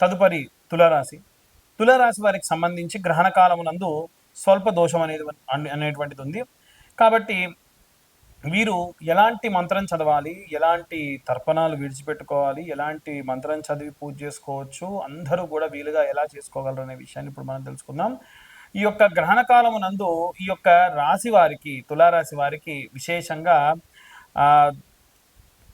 తదుపరి తులరాశి. తులరాశి వారికి సంబంధించి గ్రహణ కాలమునందు స్వల్ప దోషం అనేది అనేటువంటిది ఉంది. కాబట్టి వీరు ఎలాంటి మంత్రం చదవాలి ఎలాంటి తర్పణాలు విడిచిపెట్టుకోవాలి ఎలాంటి మంత్రం చదివి పూజ చేసుకోవచ్చు అందరూ కూడా వీలుగా ఎలా చేసుకోగలరు అనే విషయాన్ని ఇప్పుడు మనం తెలుసుకుందాం. ఈ యొక్క గ్రహణ కాలమునందు ఈ యొక్క రాశి వారికి తులారాశి వారికి విశేషంగా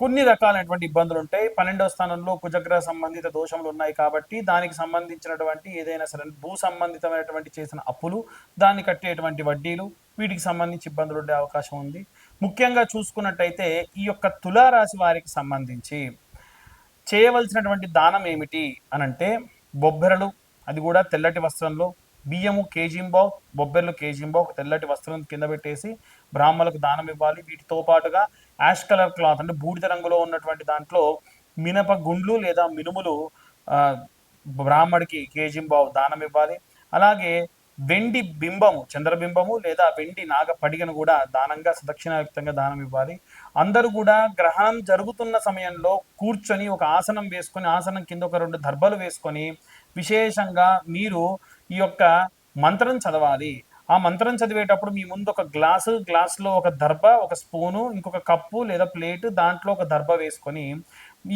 కొన్ని రకాలైనటువంటి ఇబ్బందులు ఉంటాయి. పన్నెండవ స్థానంలో కుజగ్రహ సంబంధిత దోషములు ఉన్నాయి కాబట్టి దానికి సంబంధించినటువంటి ఏదైనా సరే భూ సంబంధితమైనటువంటి చేసిన అప్పులు దాన్ని కట్టేటువంటి వడ్డీలు వీటికి సంబంధించి ఇబ్బందులు ఉండే అవకాశం ఉంది. ముఖ్యంగా చూసుకున్నట్టయితే ఈ యొక్క తులారాశి వారికి సంబంధించి చేయవలసినటువంటి దానం ఏమిటి అనంటే బొబ్బెరలు అది కూడా తెల్లటి వస్త్రంలో బియ్యము కేజీంబావ్ బొబ్బెర్లు కేజీంబావ్ ఒక తెల్లటి వస్త్రం కింద పెట్టేసి బ్రాహ్మణులకు దానం ఇవ్వాలి. వీటితో పాటుగా యాష్ కలర్ క్లాత్ అంటే బూడిద రంగులో ఉన్నటువంటి దాంట్లో మినప గుండ్లు లేదా మినుములు బ్రాహ్మడికి కేజింబావు దానం ఇవ్వాలి. అలాగే వెండి బింబము చంద్రబింబము లేదా వెండి నాగ పడిగను కూడా దానంగా సదక్షిణాయుక్తంగా దానం ఇవ్వాలి. అందరూ కూడా గ్రహణం జరుగుతున్న సమయంలో కూర్చొని ఒక ఆసనం వేసుకొని ఆసనం కింద ఒక రెండు దర్భలు వేసుకొని విశేషంగా మీరు ఈ యొక్క మంత్రం చదవాలి. ఆ మంత్రం చదివేటప్పుడు మీ ముందు ఒక గ్లాసు గ్లాసులో ఒక దర్భ ఒక స్పూను ఇంకొక కప్పు లేదా ప్లేటు దాంట్లో ఒక దర్భ వేసుకొని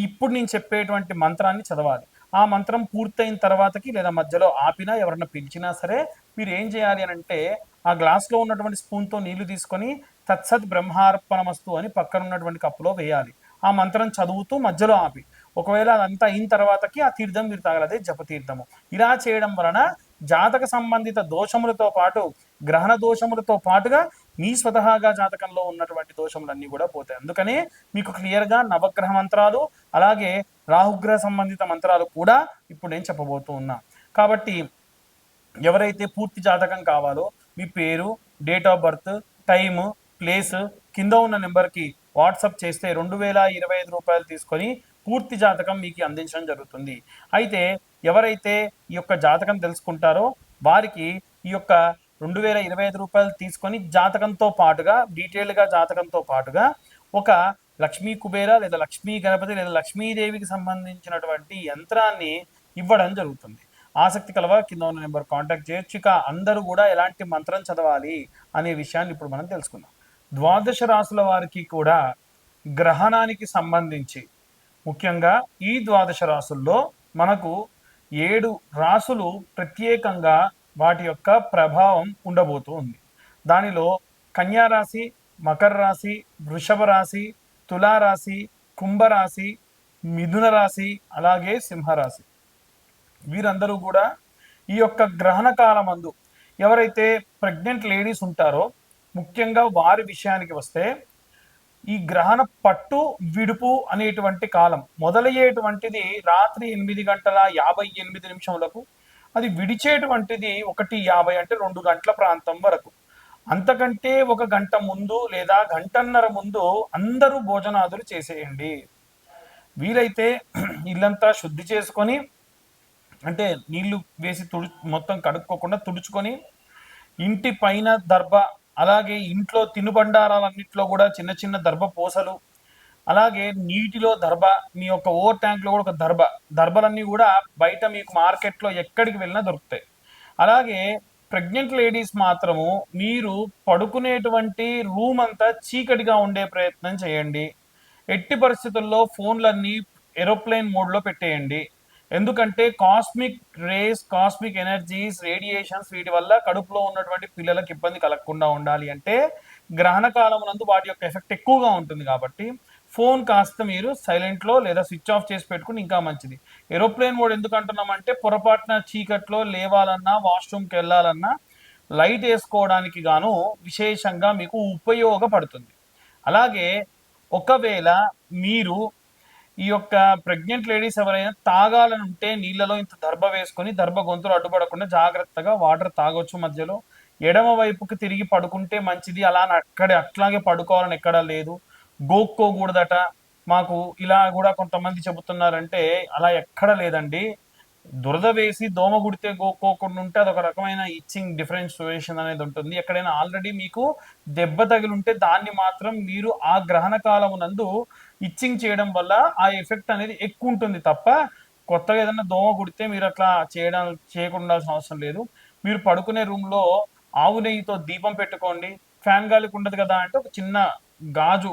ఇప్పుడు నేను చెప్పేటువంటి మంత్రాన్ని చదవాలి. ఆ మంత్రం పూర్తయిన తర్వాతకి లేదా మధ్యలో ఆపినా ఎవరన్నా పిలిచినా సరే మీరు ఏం చేయాలి అని అంటే ఆ గ్లాస్లో ఉన్నటువంటి స్పూన్తో నీళ్ళు తీసుకొని తత్సత్ బ్రహ్మార్పణమస్తు అని పక్కన ఉన్నటువంటి కప్పులో వేయాలి. ఆ మంత్రం చదువుతూ మధ్యలో ఆపి. ఒకవేళ అదంతా అయిన తర్వాతకి ఆ తీర్థం మీరు తాగలదే జపతీర్థము ఇలా చేయడం వలన జాతక సంబంధిత దోషములతో పాటు గ్రహణ దోషములతో పాటుగా మీ స్వతహాగా జాతకంలో ఉన్నటువంటి దోషములన్నీ కూడా పోతాయి. అందుకనే మీకు క్లియర్గా నవగ్రహ మంత్రాలు అలాగే రాహుగ్రహ సంబంధిత మంత్రాలు కూడా ఇప్పుడు నేను చెప్పబోతూ ఉన్నా. కాబట్టి ఎవరైతే పూర్తి జాతకం కావాలో మీ పేరు date of birth time place కింద ఉన్న నెంబర్కి వాట్సప్ చేస్తే రెండు వేల ఇరవై ఐదు రూపాయలు తీసుకొని పూర్తి జాతకం మీకు అందించడం జరుగుతుంది. అయితే ఎవరైతే ఈ యొక్క జాతకం తెలుసుకుంటారో వారికి ఈ యొక్క రెండు వేల ఇరవై ఐదు రూపాయలు తీసుకొని జాతకంతో పాటుగా డీటెయిల్గా జాతకంతో పాటుగా ఒక లక్ష్మీ కుబేర లేదా లక్ష్మీ గణపతి లేదా లక్ష్మీదేవికి సంబంధించినటువంటి యంత్రాన్ని ఇవ్వడం జరుగుతుంది. ఆసక్తి కలవ కింద ఉన్న నెంబర్ కాంటాక్ట్ చేయొచ్చు. ఇక అందరూ కూడా ఎలాంటి మంత్రం చదవాలి అనే విషయాన్ని ఇప్పుడు మనం తెలుసుకుందాం. ద్వాదశ రాసుల వారికి కూడా గ్రహణానికి సంబంధించి ముఖ్యంగా ఈ ద్వాదశ రాసుల్లో మనకు ఏడు రాసులు ప్రత్యేకంగా వాటి యొక్క ప్రభావం ఉండబోతూ ఉంది దానిలో కన్యా రాశి మకర రాశి వృషభ రాశి తులారాశి కుంభరాశి మిథున రాశి అలాగే సింహరాశి. వీరందరూ కూడా ఈ యొక్క గ్రహణ కాలమందు ఎవరైతే ప్రెగ్నెంట్ లేడీస్ ఉంటారో ముఖ్యంగా వారి విషయానికి వస్తే ఈ గ్రహణ పట్టు విడుపు అనేటువంటి కాలం మొదలయ్యేటువంటిది రాత్రి ఎనిమిది గంటల యాభై ఎనిమిది నిమిషములకు అది విడిచేటువంటిది ఒకటి యాభై అంటే రెండు గంటల ప్రాంతం వరకు. అంతకంటే ఒక గంట ముందు లేదా గంటన్నర ముందు అందరూ భోజనాదులు చేసేయండి. వీలైతే ఇల్లంతా శుద్ధి చేసుకొని అంటే నీళ్ళు వేసి తుడు మొత్తం కడుక్కోకుండా తుడుచుకొని ఇంటి పైన దర్భ అలాగే ఇంట్లో తినుబండారాలన్నింటిలో కూడా చిన్న చిన్న దర్భ పూసలు అలాగే నీటిలో దర్భ మీ యొక్క ఓవర్ ట్యాంక్లో కూడా ఒక దర్భ. దర్భలన్నీ కూడా బయట మీకు మార్కెట్లో ఎక్కడికి వెళ్ళినా దొరుకుతాయి. అలాగే ప్రెగ్నెంట్ లేడీస్ మాత్రము మీరు పడుకునేటువంటి రూమ్ అంతా చీకటిగా ఉండే ప్రయత్నం చేయండి. ఎట్టి పరిస్థితుల్లో ఫోన్లన్నీ ఏరోప్లేన్ మోడ్లో పెట్టేయండి. ఎందుకంటే cosmic rays cosmic energies radiations వీటి వల్ల కడుపులో ఉన్నటువంటి పిల్లలకు ఇబ్బంది కలగకుండా ఉండాలి అంటే గ్రహణ కాలం నందు వాటి యొక్క ఎఫెక్ట్ ఎక్కువగా ఉంటుంది కాబట్టి ఫోన్ కాస్త మీరు సైలెంట్లో లేదా స్విచ్ ఆఫ్ చేసి పెట్టుకుని ఇంకా మంచిది. ఏరోప్లేన్ మోడ్ ఎందుకు అంటున్నామంటే పొరపాటున చీకట్లో లేవాలన్నా వాష్రూమ్కి వెళ్ళాలన్నా లైట్ వేసుకోవడానికి గాను విశేషంగా మీకు ఉపయోగపడుతుంది. అలాగే ఒకవేళ మీరు ఈ యొక్క ప్రెగ్నెంట్ లేడీస్ ఎవరైనా తాగాలని ఉంటే నీళ్ళలో ఇంత దర్భ వేసుకొని దర్భ గొంతులు అడ్డుపడకుండా జాగ్రత్తగా వాటర్ తాగొచ్చు మధ్యలో. ఎడమ వైపుకి తిరిగి పడుకుంటే మంచిది. అలా అని అక్కడే అట్లాగే పడుకోవాలని ఎక్కడా లేదు. గోక్కోకూడదట. మాకు ఇలా కూడా కొంతమంది చెబుతున్నారంటే అలా ఎక్కడ లేదండి. దురద వేసి దోమ గుడితే గోక్కోకుండా ఉంటే అదొక రకమైన ఇచ్చింగ్ డిఫరెన్షియేషన్ అనేది ఉంటుంది. ఎక్కడైనా ఆల్రెడీ మీకు దెబ్బ తగిలింటే దాన్ని మాత్రం మీరు ఆ గ్రహణ కాలమునందు ఇచ్చింగ్ చేయడం వల్ల ఆ ఎఫెక్ట్ అనేది ఎక్కువ ఉంటుంది తప్ప కొత్తగా ఏదైనా దోమ కుడితే మీరు అట్లా చేయడం చేయకుండా అవసరం లేదు. మీరు పడుకునే రూమ్లో ఆవు నెయ్యితో దీపం పెట్టుకోండి. ఫ్యాన్ గాలికి ఉండదు కదా అంటే ఒక చిన్న గాజు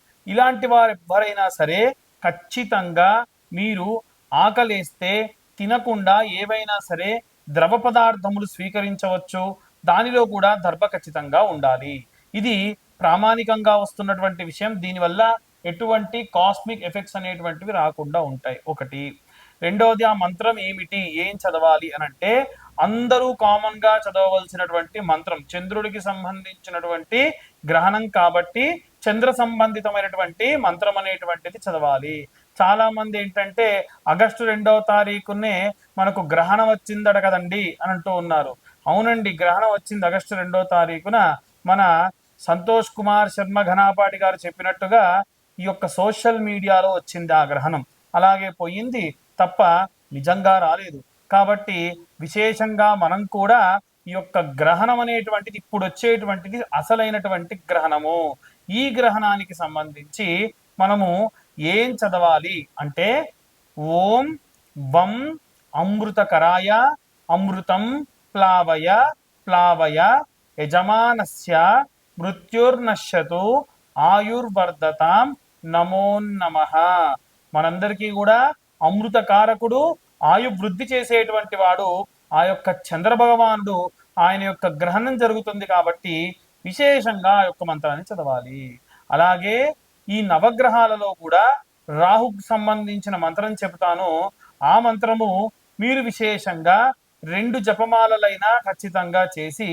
ఇలాంటి వారు ఎవరైనా సరే ఖచ్చితంగా మీరు ఆకలేస్తే తినకుండా ఏవైనా సరే ద్రవ పదార్థములు స్వీకరించవచ్చు. దానిలో కూడా దర్భ ఖచ్చితంగా ఉండాలి. ఇది ప్రామాణికంగా వస్తున్నటువంటి విషయం. దీనివల్ల ఎటువంటి కాస్మిక్ ఎఫెక్ట్స్ అనేటువంటివి రాకుండా ఉంటాయి. ఒకటి. రెండవది ఆ మంత్రం ఏమిటి? ఏం చదవాలి అని అంటే అందరూ కామన్గా చదవవలసినటువంటి మంత్రం చంద్రుడికి సంబంధించినటువంటి గ్రహణం కాబట్టి చంద్ర సంబంధితమైనటువంటి మంత్రం అనేటువంటిది చదవాలి. చాలా మంది ఏంటంటే ఆగస్టు రెండవ తారీఖునే మనకు గ్రహణం వచ్చిందట కదండి అని అంటూ ఉన్నారు. అవునండి గ్రహణం వచ్చింది ఆగస్టు రెండవ తారీఖున. మన సంతోష్ కుమార్ శర్మ ఘనాపాటి గారు చెప్పినట్టుగా ఈ యొక్క సోషల్ మీడియాలో వచ్చింది ఆ గ్రహణం. అలాగే పోయింది తప్ప నిజంగా రాలేదు. కాబట్టి విశేషంగా మనం కూడా ఈ యొక్క గ్రహణం అనేటువంటిది ఇప్పుడు వచ్చేటువంటిది అసలైనటువంటి గ్రహణము. ఈ గ్రహణానికి సంబంధించి మనము ఏం చదవాలి అంటే ఓం వం అమృతకరాయ అమృతం ప్లావయ ప్లావయ యజమానస్య మృత్యుర్నశ్యతు ఆయుర్వర్ధతాం నమోన్నమ మనందరికీ కూడా అమృతకారకుడు ఆయు వృద్ధి చేసేటువంటి వాడు ఆ యొక్క చంద్రభగవానుడు ఆయన యొక్క గ్రహణం జరుగుతుంది కాబట్టి విశేషంగా ఆ యొక్క మంత్రాన్ని చదవాలి. అలాగే ఈ నవగ్రహాలలో కూడా రాహుకు సంబంధించిన మంత్రం చెబుతాను. ఆ మంత్రము మీరు విశేషంగా రెండు జపమాలలైనా ఖచ్చితంగా చేసి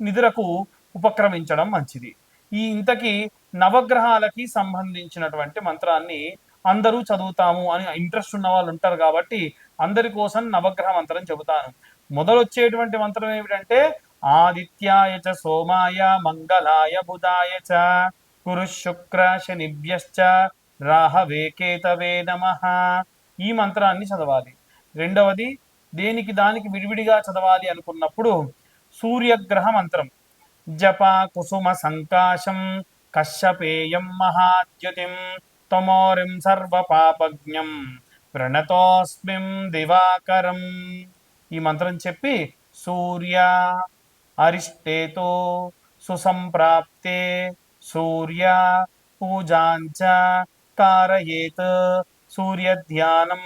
నిద్రకు ఉపక్రమించడం మంచిది. ఈ ఇంతకి నవగ్రహాలకి సంబంధించినటువంటి మంత్రాన్ని అందరూ చదువుతాము అని ఇంట్రెస్ట్ ఉన్న వాళ్ళు ఉంటారు కాబట్టి అందరి కోసం నవగ్రహ మంత్రం చెబుతాను. మొదలొచ్చేటువంటి మంత్రం ఏమిటంటే ఆదిత్యాయ చ సోమాయ మంగళాయ బుధాయ చ కురు శుక్ర శనిభ్యశ్చ రాహవే కేతవే నమ ఈ మంత్రాన్ని చదవాలి. రెండవది దేనికి దానికి విడివిడిగా చదవాలి అనుకున్నప్పుడు సూర్యగ్రహ మంత్రం. జప కుసుమ సంకాశం కశ్యపేయం మహాద్యుతిం తమోరిం సర్వ పాపజ్ఞం ప్రణతోస్మిం దివాకరం. ఈ మంత్రం చెప్పి సూర్య అరిష్టేతో సుసంప్రాప్తే సూర్య పూజాంచ కారయేత్ సూర్య ధ్యానం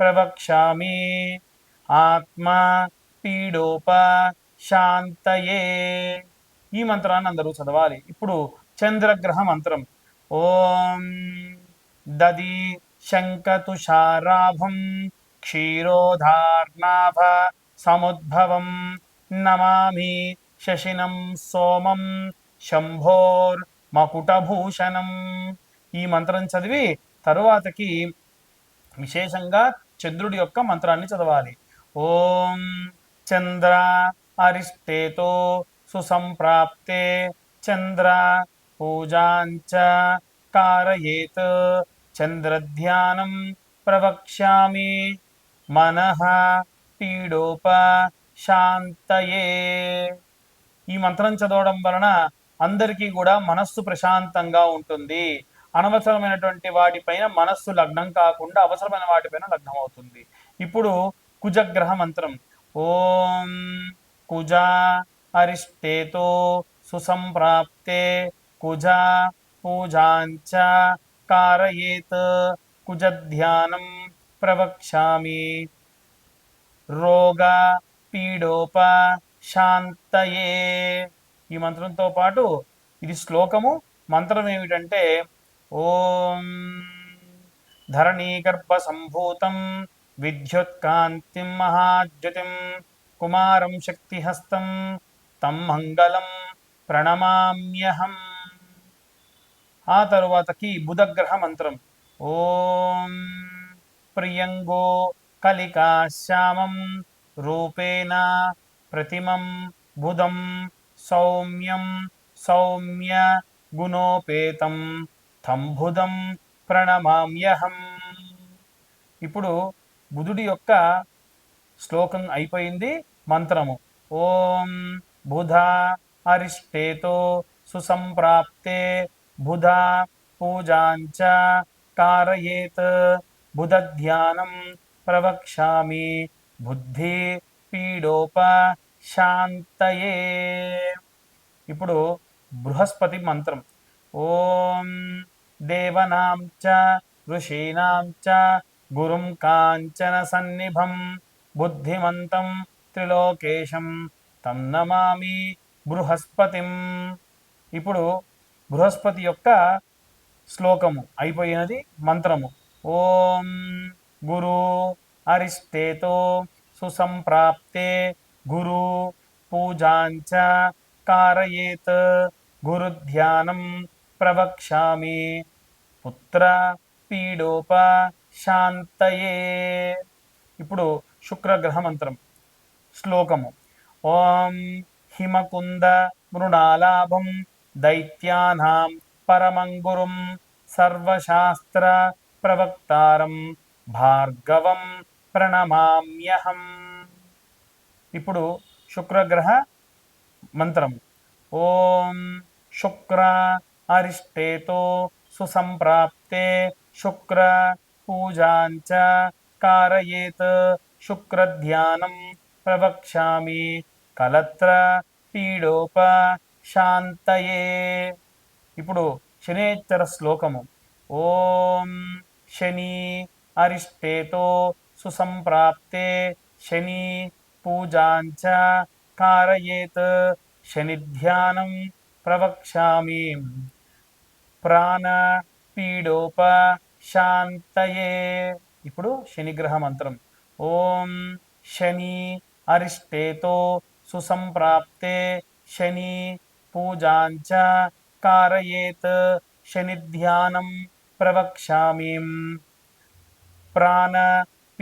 ప్రవక్ష్యామి ఆత్మ పీడోప శాంతయే ఈ మంత్రాన్ని అందరూ చదవాలి. ఇప్పుడు చంద్రగ్రహ మంత్రం. ఓం దది శంకతుషారాభం క్షీరోధార్నాభ సముద్భవం నమామి శశినం సోమం శంభోర్ మకుటభూషణం. ఈ మంత్రం చదివి తరువాతకి విశేషంగా చంద్రుడి యొక్క మంత్రాన్ని చదవాలి. ఓం చంద్ర అరిష్టేతో సుసంప్రాప్తే చంద్ర పూజాంచ కారయేత్ చంద్రధ్యానం ప్రవక్ష్యామి. మనః పీడోప శాంతయే ఈ మంత్రం చదవడం వలన అందరికీ కూడా మనస్సు ప్రశాంతంగా ఉంటుంది. అనవసరమైనటువంటి వాటిపైన మనస్సు లగ్నం కాకుండా అవసరమైన వాటిపైన లగ్నం అవుతుంది. ఇప్పుడు కుజగ్రహ మంత్రం. ఓం కుజ అరిష్టేతో సుసంప్రాప్తే కుజ పూజాంచ కారయేత్ కుజధ్యానం ప్రవక్ష్యామి. రోగ పీడోప శాంతయే ఈ మంత్రంతో పాటు ఇది శ్లోకము. మంత్రం ఏమిటంటే ఓం ధరణీగర్భ సంభూతం విద్యుత్కాంతిం మహాద్యుతిం కుమారం శక్తిహస్తం తం మంగళం ప్రణమామ్యహం. ఆ తరువాతకి బుధగ్రహ మంత్రం. ఓం ప్రియంగో కలికా శ్యామం రూపేణ ప్రతిమం బుధం సౌమ్యం సౌమ్య గుణోపేతం తంబుధం ప్రణమామ్యహం. ఇప్పుడు బుధుడి యొక్క శ్లోకం అయిపోయింది మంత్రము. ఓం బుధ అరిష్టేతో సుసంప్రాప్తే బుధ పూజాంచ కారయేత్ బుధ ధ్యానం బుద్ధి పీడోప శాంతయే ఇప్పుడు బృహస్పతి మంత్రం. ఓం దేవనాం చ ఋషీణాం చ గురుం కాంచన సన్నిభం బుద్ధిమంతం త్రిలోకేశం తం నమామి బృహస్పతిం. ఇప్పుడు బృహస్పతి యొక్క శ్లోకము అయిపోయినది మంత్రము. ఓం గురు అరిష్టేతో సుసంప్రాప్తే గురు పూజాంచ కారయేత్ గురుధ్యానం ప్రవక్ష్యామి పుత్ర పీడోప శాంతయే ఇప్పుడు శుక్రగ్రహ మంత్రం శ్లోకము ఓం హిమకుంద మృణాలాభం దైత్యానాం పరమంగురుం సర్వశాస్త్ర ప్రవక్తారం భార్గవం ప్రణమామ్యహం. ఇప్పుడు శుక్రగ్రహ మంత్రం. ఓం శుక్ర అరిష్టేతో సుసంప్రాప్తే శుక్ర పూజాంచ కారయేత్ శుక్రధ్యానం ప్రవక్ష్యామి కలత్ర పీడోప శాంతయే. ఇప్పుడు శనేశ్వర శ్లోకము. ఓం శని అరిష్టేతో సుసంప్రాప్తే శని పూజాంచ కారయేత్ శనిధ్యానం ప్రవక్ష్యామి ప్రాణ పీడోప శాంతయే ఇప్పుడు శనిగ్రహ మంత్రం। ఓం శని అరిష్టేతో సుసంప్రాప్తే శని పూజాంచ కారయేత్ శనిధ్యానం ప్రవక్ష్యామి। ప్రాణ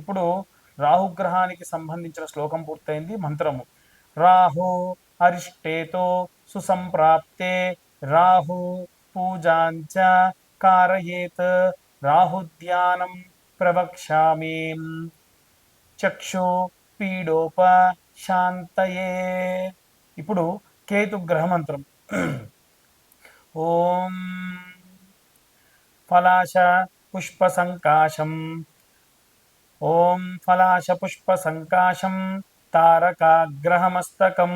ఇప్పుడు రాహుగ్రహానికి సంబంధించిన శ్లోకం పూర్తయింది మంత్రము. రాహు అరిష్టేతో సుసంప్రాప్తే రాహు పూజాంచ కారయేత్ రాహుధ్యానం ప్రవక్ష్యామి. చక్షు పీడోప శాంతయే. ఇప్పుడు కేతు గ్రహమంత్రం. ఓం ఫలాశ పుష్ప సంకాశం ఓం ఫలాశ పుష్ప సంకాశం తారకాగ్రహమస్తకం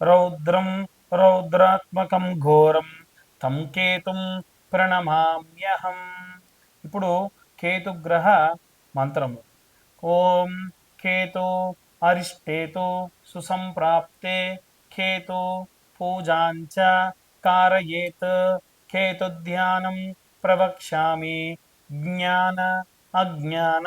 రౌద్రం రౌద్రాత్మకం ఘోరం తం కేతుం ప్రణమామ్యహం. ఇప్పుడు కేతుగ్రహ మంత్రము ఓం కేతు అరిష్టేతు సుసంప్రాప్తే కేతు పూజాంచ కారయేత్ కేతుధ్యానం ప్రవక్ష్యామి జ్ఞాన అజ్ఞాన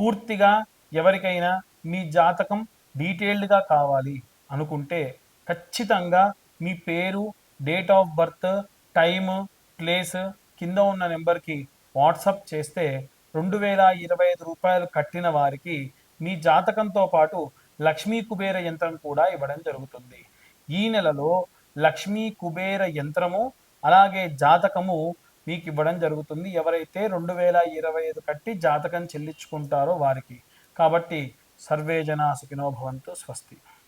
పూర్తిగా ఎవరికైనా మీ జాతకం డీటెయిల్డ్గా కావాలి అనుకుంటే ఖచ్చితంగా మీ పేరు date of birth time place కింద ఉన్న నెంబర్కి వాట్సప్ చేస్తే రెండు వేల ఇరవై ఐదు రూపాయలు కట్టిన వారికి మీ జాతకంతో పాటు లక్ష్మీ కుబేర యంత్రం కూడా ఇవ్వడం జరుగుతుంది. ఈ నెలలో లక్ష్మీ కుబేర యంత్రము అలాగే జాతకము మీకు ఇవ్వడం జరుగుతుంది. ఎవరైతే రెండు వేల ఇరవై ఐదు కట్టి జాతకం చెల్లించుకుంటారో వారికి. కాబట్టి సర్వే జనా సుఖినో భవంతు స్వస్తి.